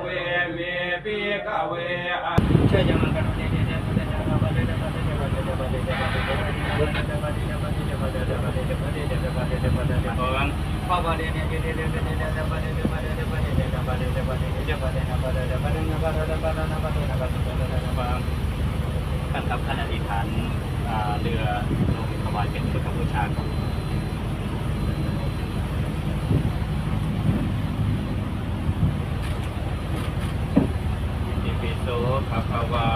เวเมปิกเวอะเชื่อยังกันเนี่ยเนี่ยเนี่ยเนี่ยเนี่ยมาเลยมาเลยมาเลยมาเลยมาเลยมาเลยมาเลยเลยมาเลยมาเลยมาเลยมาเลยมาเลยมาเลยมาเลยพ่อมาเลยเนี่ยเนี่ยเนี่ย ภะคะวอ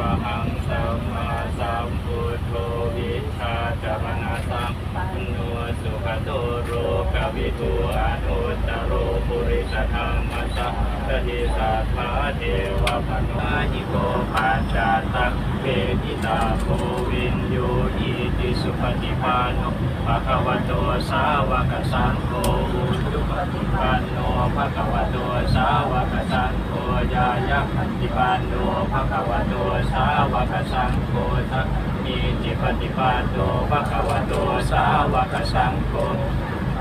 รหังสัมมาสัมพุทโธวิชาจารณะสัมปันโนสุขโตโรกวิทูอนุตตโรปุริสธรรมสัพพะทิสัทธาเทวะปนุหิโกปัจจตังเวทิตาโควินโยอิติสุปฏิปันโนภะคะวะโตสาวกสังโฆอุจุปฏิปันโนภะคะวะโตสาวกสังโฆ ยายะปฏิปันโนภะคะวะโตสาวกสังโฆทักมีจิปฏิปันโนภะคะวะโตสาวกสังโฆ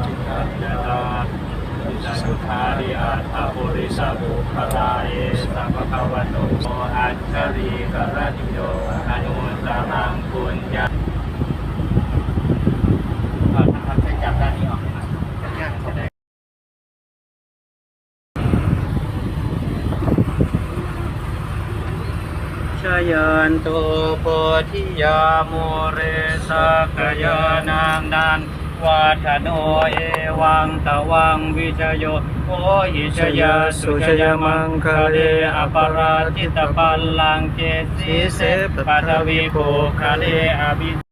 จิตตยตาสุทาริอัตถปุริสบุคลาเอสัพพะวะโตโมอัจฉริกรณิโยอนุตตรังปุญญาท่านครับช่วยจับด้านนี้ออกนะยากจะได้ ชยันตุโพธิยาโมเรสกยานางนันวัฒโนเอวังตวังวิจโยโอหิชยาสุชยมังคะเลอปราติตปัลลังเกสิเสปัทวีโภคะเลอภิ